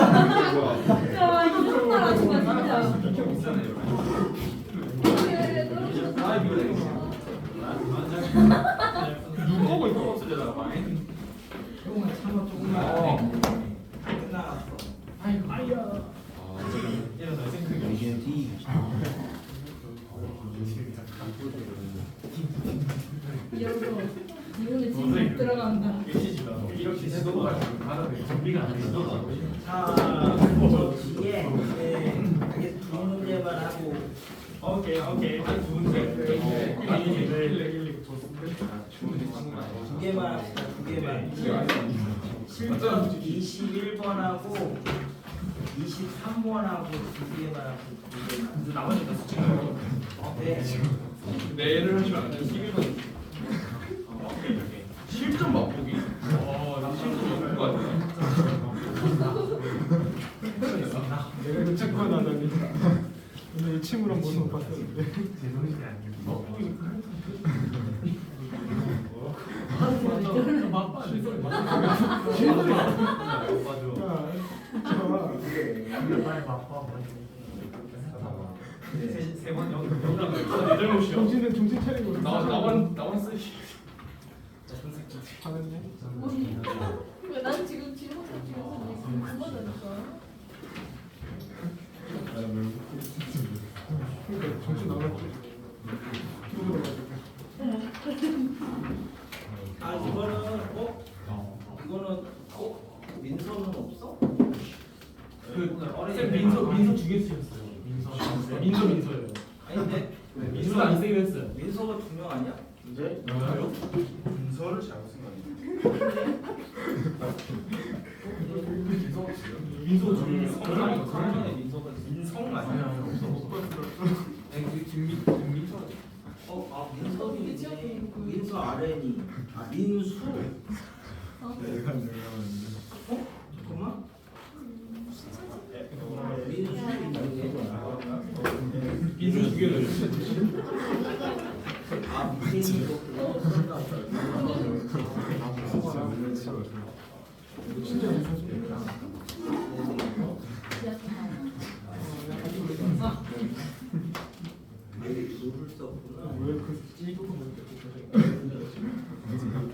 야 이거 정말 진짜. 이렇게 비싸네요. 누구 이거 없어져라 많이. 어. 들어간다. 이렇게 정비가 안 돼서. 자, 저 뒤에 네, 이게 두 문제만 하고 오케이 오케이 한 두 문제. 네. 아니 일렉 일렉 좋습니다. 두 개만 합시다. 두 개만. 실전 21번하고 23번하고 두 개만 합시다. 두 개만. 나머지 다 수치가요. 네. 내를 하시면 안 돼요. 11번. 실전 맛보기. 어, 나 실전 맛볼 것 같아. 내가 그 체크 나다니 오늘 이 친구랑 모습 봤었는데 세번 영상 내 잘못이요. 정신은 정신 차리고 나 나만 나만 쓰시. 하는데 왜난 지금 질문 중에서 지금 그만하니까. 그러니까 정신 나갔지 힘들어가지고 아 이거는 어? 이거는 어? 민서는 없어? 그 민서 민서 두개 쓰셨어요. 민서 민서 민서예요. 아니 근데 민서 안 쓰기로 했어요. 민서가 두 명 아니야? 네? 뭐요? 문서를 잘못 쓴거 아니에요? 민서 두 그러면 명. 그러면 민서가 민성 아니야? 없어 없어. 아니 그 김 민 김민서. 어? 아 민서이 어떻게 있네 지었니? 그- 민서 아레니 아 민수 어? 내가 내가 어? 잠깐만 민수 민서 두 개를. 아 민수 진짜 무서워 누를 썼구나 왜그 찌도도 모르겠어 내가 3분만 있어요. 어쩌다가 아, 그런 이거 뭐지?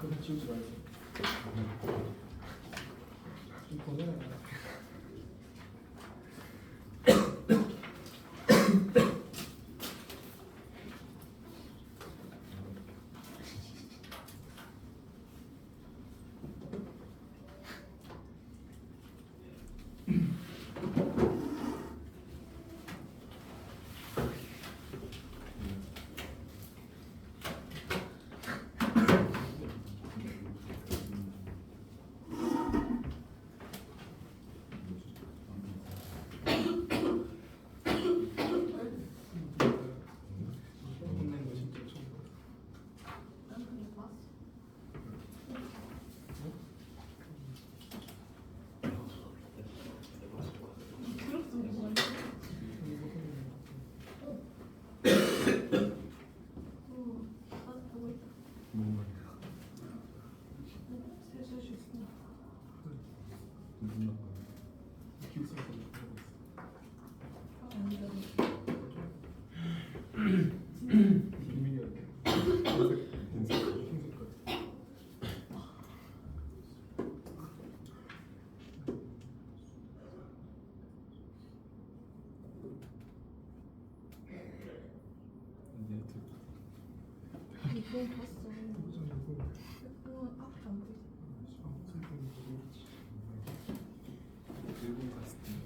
그거 지우지 말고 좀 보내 혼 이거 봤어. 이거 앞에 안 보이지? 일본 갔을 때.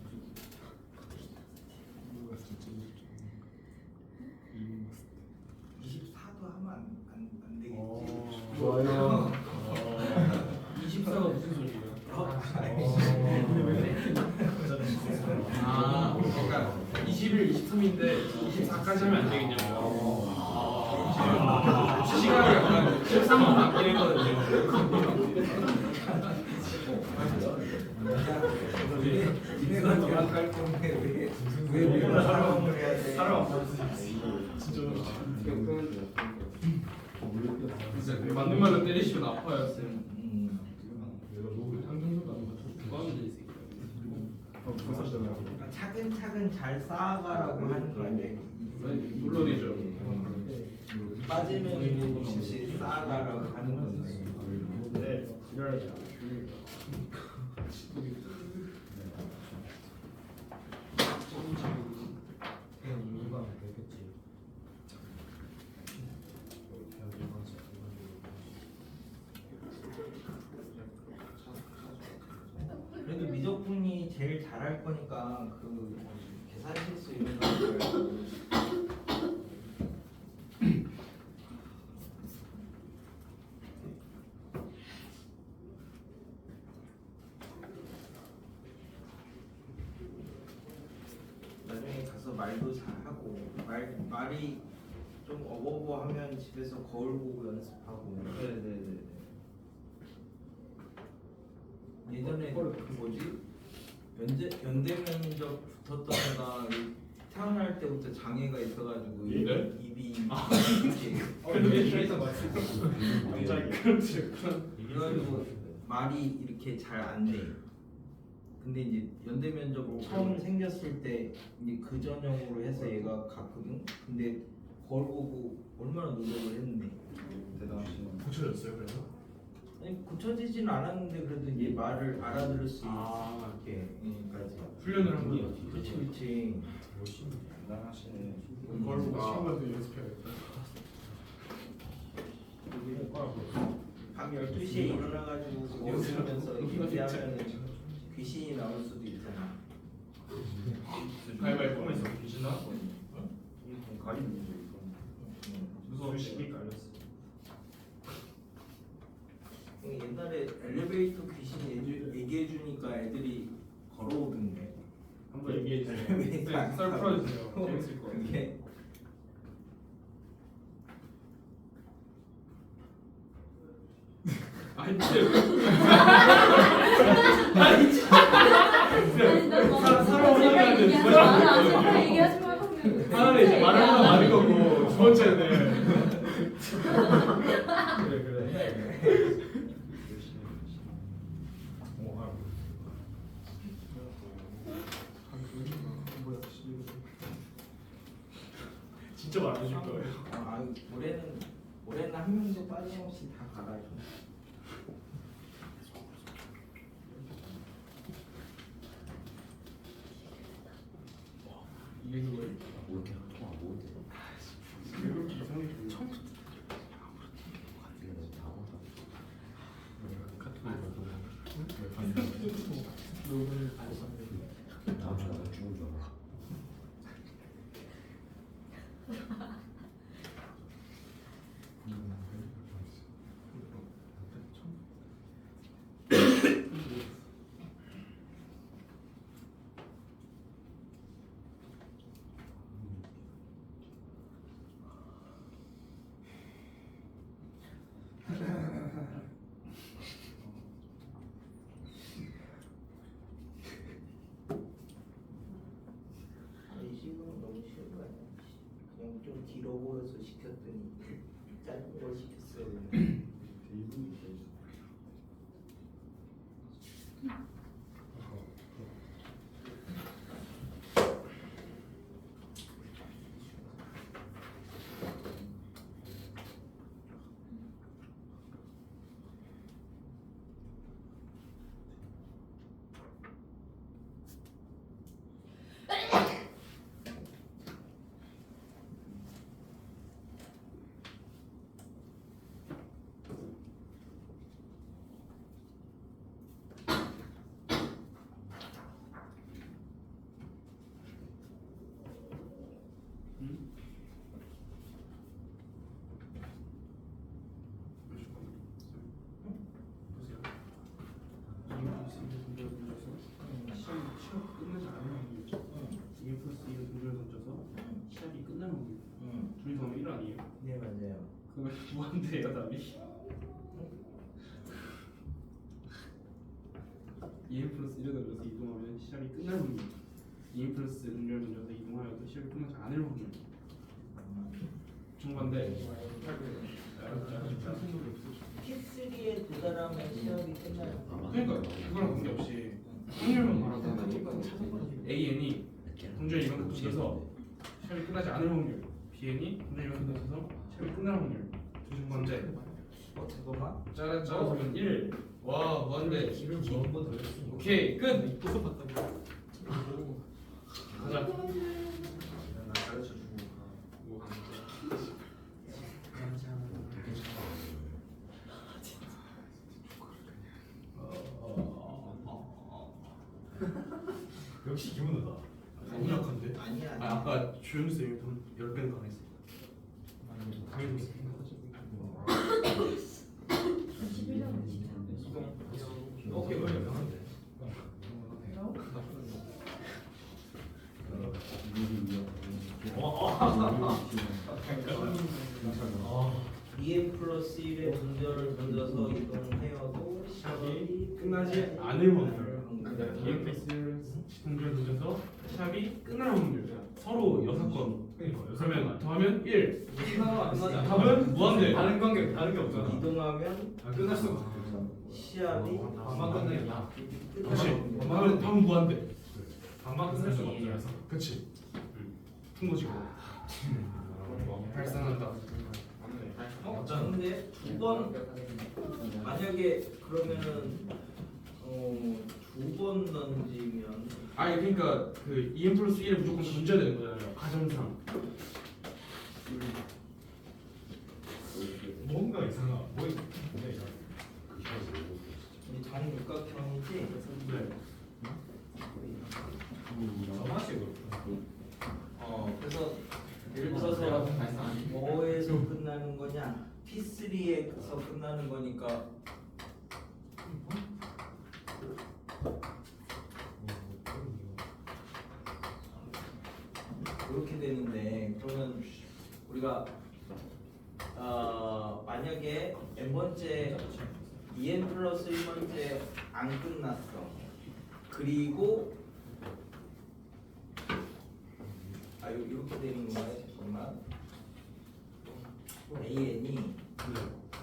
진짜 맞는 말로 때리시면 아파요, 쌤. 차근차근 잘 쌓아가라고 하는 건데 물론이죠. 빠지면 없이 쌓아가라고 하는 건데 그래도 제일 잘할 거니까 그 계산 실수 이런 거 하지 말고 나중에 가서 말도 잘하고 말 말이 좀 어버버하면 집에서 거울 보고 연습하고. 네네네 예전에 그 뭐지 연대 연대 면접 붙었던 애가 태어날 때부터 장애가 있어가지고 네? 입이 아. 이렇게 그래서 갑자기 그래가지고 말이 이렇게 잘 안 돼. 근데 이제 연대 면접 처음 생겼을 때 이제 그 전형으로 해서 얘가 갔거든. 근데 거울 보고 얼마나 노력을 했는데. 대단하시네. 고쳐졌어요 그래서? 아니 고쳐지지는 않았는데 그래도 이제 말을 알아들을 수 아, 있게 까지. 훈련을 한 거죠. 그렇지 그렇지. 대단하시네. 그걸 보고 아. 친구한테 연습해야겠다. 밤 12시에 일어나가지고 거울 보면서 얘기하면 귀신이 나올 수도 있잖아. 가위바위보. 꿈에서 귀신 가리는 거 이거. 무서운 시기 깔렸어. 옛날에 엘리베이터 귀신 얘기- 얘기해 주니까 애들이 걸어오던데. 한번 얘기해 주세요. 네, 안 썰. 풀어주세요. 재밌을 것 같아요. 그게 아니, 진짜 왜? 아니 나 너무 사람 제가 얘기하는데 얘기하지 누가 마라. 하는 거예요? 제가 얘기하지 말라고. 하나는 이제 말을 하나 많은 거고 두 번째는 그래 그래 진짜 말해줄 거예요. 아, 아, 올해는 올해는 한 명도 빠짐없이 다 갈아줘. 이게 그거예요? 이렇게 이상해. 처음부터. 이 시간은 너무 쉬운 거 아니야? 그냥 보여서 시켰더니 짧은 걸 시켰어야 무한대예요 답이? 2n 플러스 1을 던져서 이동하면 시합이 끝날 확률. 2n 플러스 1을 던져서 이동하여도 시합이 끝나지 않을 확률. 정반대. P3에 도달하면 시험이 끝나요. 그러니까 그거랑 관계없이. 확률만 말하고 AN이 동전 이만큼 던져서 시합이 끝나지 않을 확률. BN이 동전 이만큼 던져서 시합이 끝날 확률 두 정반대 어 잠깐만. 짜란 짜란 1. 와, 무한대. 기름 더 했어. 오케이, 끝. 가자. 나 가르쳐 주고 가. 역시 기분이다. 너무 약한데? 아니야. 아, 아까 주영 쌤이 돈 10배는 강했어. 11년 오케이 그래 편한데. EM 플러스 1의 동전을 던져서 이동하여도 시험이 끝나지 않을 확률. 확률. EM 플러스 동전 던져서 시합이 끝날 확률. 서로 여섯 건. 그러면 더하면 1. 답은 무한대. 다른 관계 다른 게 없잖아. 이동하면 아, 끝날 수가 없어. 시합이 반만 끝내겠다. 다시. 답은 답은 무한대. 반만 끝날 수가 없잖아. 그렇지. 그거. 발산한다. 어? 근데 두 번 만약에 그러면은 어 두번 던지면 아니 그러니까 그 EM 플러스 1을 무조건 던져야 되는 거잖아요. 가정상. 뭔가 이상하. 뭐 이게 이 정육각형이지 네. 저만식으로. 어 그래서 예를 들어서 뭐에서 끝나는 거냐 P3에서 끝나는 거니까 이렇게 되는데 그러면 우리가 어, 만약에 n 번째 2n 플러스 1번째 안 끝났어. 그리고 아 요- 이렇게 되는 거예요? 잠깐만 AN이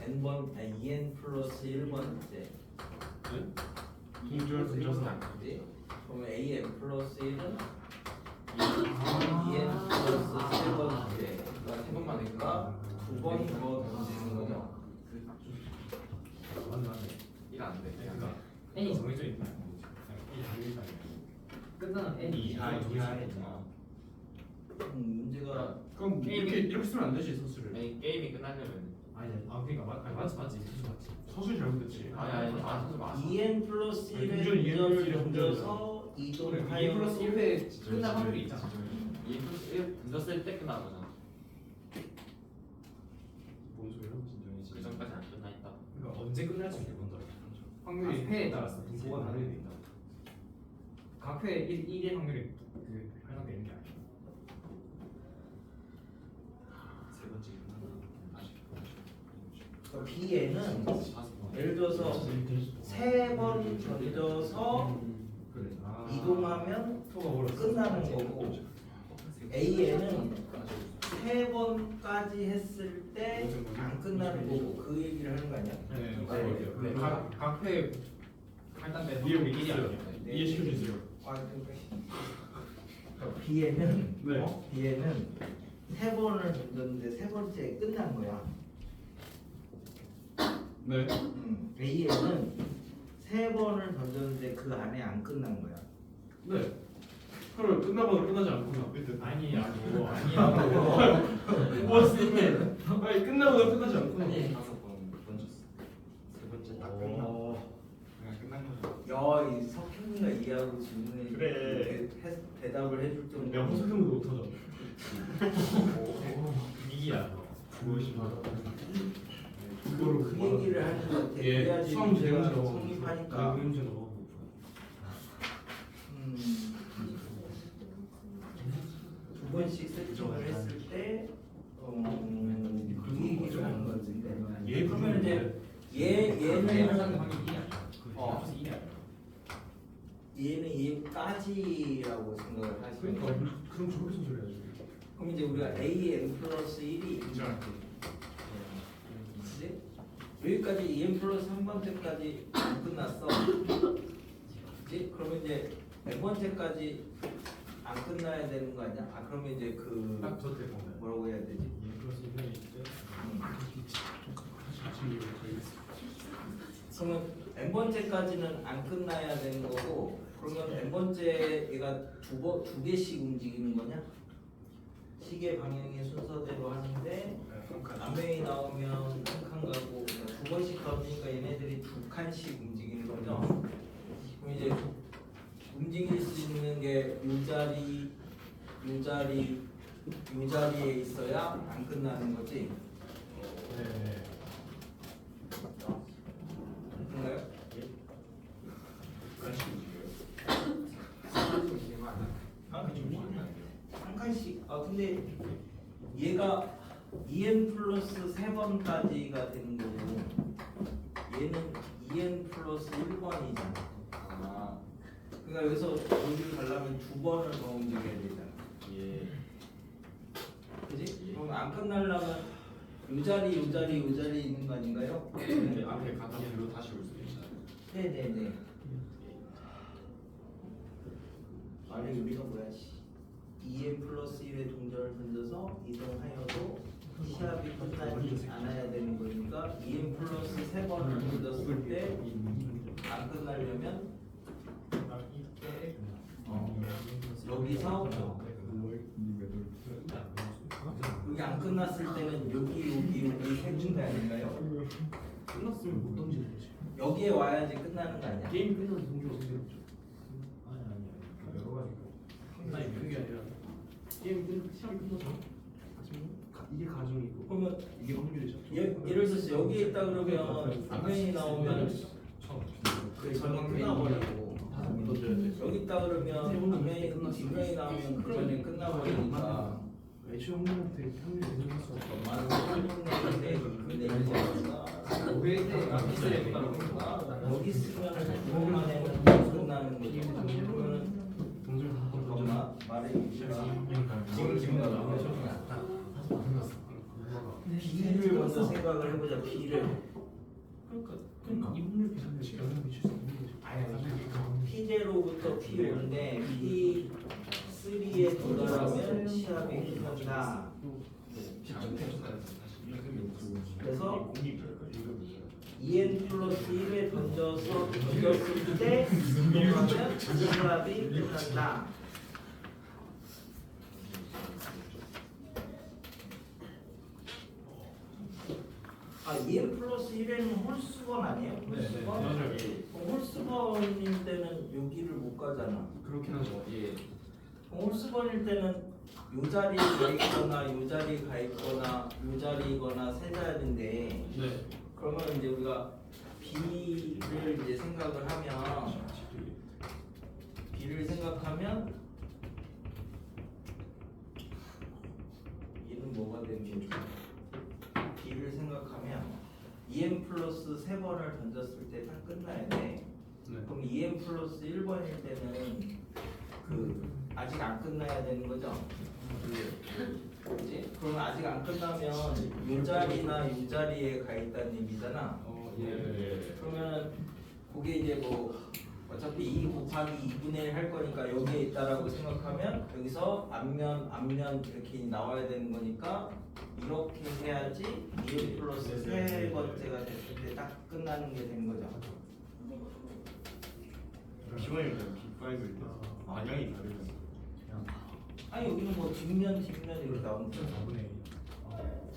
n번 아니 2n 플러스 1번째. 동전을 던져서. 그러면 AN 플러스 1은 2n 플러스 세 번째가 세 번만 하니까? 두번 더 던지는 거죠. 맞네 맞네. 이거 안 돼. 그러니까 N이 정해져. 이 당일 당일. 끝나는 N이 이하 이하 음, 문제가 그럼 이렇게 이렇게 쓰면 안 되지 서술을. 아니 게임이 끝나려면 아니 아 그러니까 맞 아니 맞지 맞지 무슨 맞지. 서술 잘못됐지. 아니 아니 아 선수 맞아. 2n 플러스 아니, 1의 동전 2n 플러스 1의 던져서 2 이동하여 플러스 1회 끝날 확률이 있잖아. 2 플러스 1 던졌을 때 끝나는 거잖아. 뭔 소리야? 그 전까지 안 끝나 있다. 그러니까 언제 끝날지 모른다. 확률이 회에 따라서 분포가 다르게 돼 있다. 각 회에 1 1의 확률이 그 해당되는 게 아니야. 세 번째 그러니까 B에는 예를 들어서 세 번 던져서 그래. 아. 이동하면 토가 올랐어. 끝나는 거고 A에는 세 번까지 했을 때 안 끝나는 거고 그 얘기를 하는 거 아니야? 네, 네. 네. 네. 각 각회 할당된 이해 확률이 1이 못했어요. 아니야. 네. 이해시켜 주세요. 아, 그러니까 그러니까 B에는 네. 어? B에는 세 번을 던졌는데 세 번째 끝난 거야. 네. 음. A에는 세 번을 던졌는데 그 안에 안 끝난 거야. 네. 그러면 끝나거나 끝나지 않거나. 아니야고 아니야고. 뭐였으면 아니 끝나거나 끝나지 않거나. 다섯 번 던졌어. 세 번째 딱 끝나. 그냥 끝난 거죠. 야, 이 석현이가 이해하고 질문에 그래. 대, 해- 대답을 해줄 정도. 내가 호석형도 못하죠. 이기야. 그것이 바로. 그거를 그 얘기를 하는 것 같아. 예, 그래야지 수학 문제 문제로. 성립하니까. 문제 넣어. 음. 번씩 세팅을 했을 때 음, 그 얘기를 하는 것 같은데 그러면 이제 얘 얘는 어. 얘는 얘까지라고 생각을 하시면 그러니까 그럼 저렇게 손절해야죠. 그럼 이제 우리가 a n 플러스 1이. 인정할게. 여기까지 2n 플러스 3번째까지 끝났어. 그치? 그러면 이제 n 번째까지 안 끝나야 되는 거 아니야? 아 그러면 이제 그 딱저 뭐라고 해야 되지? 예 플러스 1이 있대 음. 거의 그러면 n 번째까지는 안 끝나야 되는 거고 그러면 n 번째 얘가 두번 두 개씩 움직이는 거냐? 시계 방향의 순서대로 하는데 남행이 나오면 한 칸 가고 두 번씩 가보니까 얘네들이 두 칸씩 움직이는 거죠. 그럼 이제 움직일 수 있는 게이 자리, 이 자리, 이 자리에 있어야 안 끝나는 거지. 네 근데 얘가 2n 플러스 3번까지가 되는 거고 얘는 2n 플러스 1번이잖아. 아, 그러니까 여기서 여기를 가려면 두 번을 더 움직여야 되잖아. 예. 그지? 그럼 안 끝나려면 요 자리, 요 자리, 요 자리 있는 거 아닌가요? 근데 앞에 가다 뒤로 다시 올 수도 있잖아요. 네네네. 아니 우리가 뭐야? 씨. 2n 플러스 1의 동전을 던져서 이동하여도 시합이 끝나지 않아야 되는 거니까 2n 플러스 3번을 던졌을 때 안 끝나려면 여기서 여기 안 끝났을 때는 여기 여기 여기 세 군데 아닌가요? 끝났으면 못 던지는 거지. 여기에 와야지 끝나는 거 아니야? 게임 끝나서 동주가 생겼죠. 아니 아니 여러 가지 아니 그게 아니라 게임 끝 시합이 끝나서 가- 이게 가정이고 그러면 이게 확률이죠. 예, 예를 들어서 여기에 있다 그러면 분명히 나오면 처음 그 전에 끝나버리고 돼. 여기 있다 그러면 분명히 분명히 나오면 그 전에 끝나버리니까 애초에 확률한테 확률이 되는 수 없어. 많은 성능인데 그 내리자가 고객 때 기술에 따라 여기 쓰면 그것만 해는 끝나는 거죠. 그러면 동전 한번 던져. 엄마 말의 위치가 지금 지금 나오는 B를 먼저 생각을 해보자. B를 그러니까 그러니까 이 확률 계산을 영향을 미칠 수 있는 거지. 아니 P0부터 P5인데 P3에 도달하면 시합이 끝난다. 그래서 2n 플러스 1에 던져서 던졌을 때 시합이 끝난다. 아 2n 플러스 1에는 홀수번 아니에요? 홀수번? 맞아요. 어, 홀수번일 때는 여기를 못 가잖아. 그렇긴 하죠. 예. 홀수번일 때는 요 자리에 가 있거나 요 자리에 가 있거나 요 자리거나 세 자리인데 네. 그러면 이제 우리가 B를 이제 생각을 하면 B를 생각하면 얘는 뭐가 되는 거지? B를 생각하면 2n 플러스 3번을 던졌을 때 딱 끝나야 돼. 네. 그럼 2n 플러스 1번일 때는 그 아직 안 끝나야 되는 거죠? 그지? 그럼 아직 안 끝나면 요 자리나 요 자리에 가 있다는 얘기잖아. 어 예. 그러면 그게 이제 뭐 어차피 2 곱하기 2분의 1 할 거니까 여기에 있다라고 생각하면 여기서 앞면 앞면 이렇게 나와야 되는 거니까 이렇게 해야지 2 플러스 세 번째가 됐을 때 딱 끝나는 게 되는 거죠. 비원이면 빅5일 때? 방향이 다르면 아니 여기는 뭐 뒷면 뒷면 이렇게 나오니까 4분의 1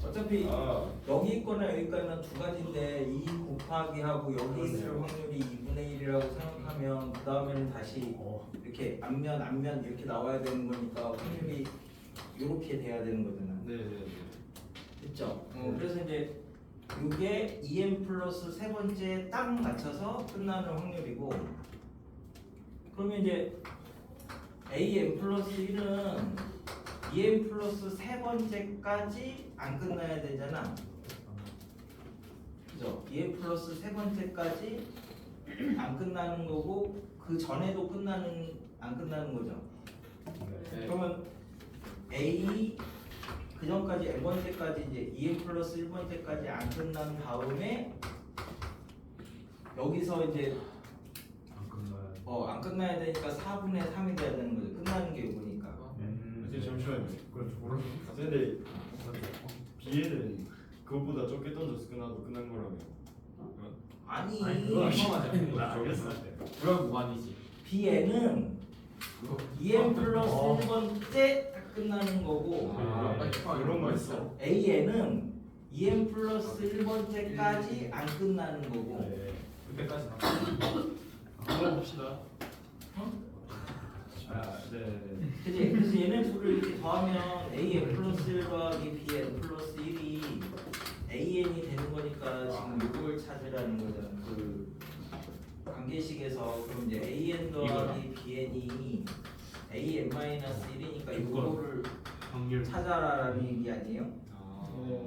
어차피 아, 여기 있거나 여기 있거나 두 가지인데 2 곱하기 하고 여기 있을 확률이 2분의 1이라고 생각하면 그 다음에는 다시 이렇게 앞면 앞면 이렇게 나와야 되는 거니까 확률이 이렇게 돼야 되는 거잖아. 네네네. 됐죠? 어, 그래서 이제 이게 2n 플러스 세 번째 딱 맞춰서 끝나는 확률이고 그러면 이제 an 플러스 1은 2n 플러스 세 번째까지 안 끝나야 되잖아. 그죠? 2n 플러스 세 번째까지 안 끝나는 거고 그 전에도 끝나는 안 끝나는 거죠. 네. 그러면 A 그 전까지 N번 때까지 이제 2n 플러스 1번 때까지 안 끝난 다음에 여기서 이제 안 끝나요. 어안 끝나야 되니까 4분의 3이 돼야 되는 거죠. 끝나는 게 이거니까. 음. 이제 잠시만요. 그건 모르는 근데 비에는 그것보다 적게 던져서 끝나도 끝난 거라며. 아니, 아니 아니야. 나 알겠어. 그럼 무한이지. B에는 2n 플러스 어. 1번 때딱 끝나는 거고 아, 그런 거 있어. A에는 2n 플러스 1번 때까지 안 끝나는 거고 네. 그때까지 나. 불러봅시다. 아, 네, 네. 그지? 그래서 얘네 둘을 이렇게 더하면 AN 플러스 1 더하기 BN 플러스 1이 AN이 되는 거니까 지금 이걸 찾으라는 거잖아 그 관계식에서 그럼 이제 AN 더하기 BN이 AN 마이너스 1이니까 이거. 이거를 확률 찾아라라는 얘기 아니에요?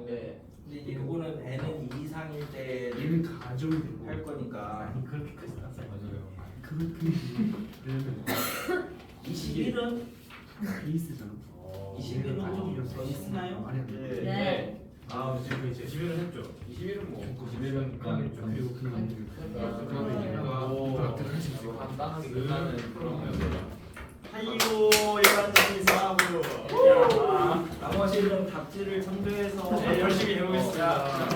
네. 근데 이제 이거는 N은 2 이상일 때할 얘는 가정이 되고 거니까 아니 그렇게까지 났어요 맞아요. 그렇게 왜냐면 21은 베이스잖아 어. 21은 좀더 있나요? 아니 아니 예. 네. 아 지금 이제 21은 했죠. 21은 뭐 21은 그다음에 했죠. 그리고 그냥 그러면 얘가 부각들을 할수 있어 간단하게 끝나는 그런 거였어요. 하이로 11시 4분. 나머지는 답지를 참조해서 네, 열심히 해보겠습니다. 자,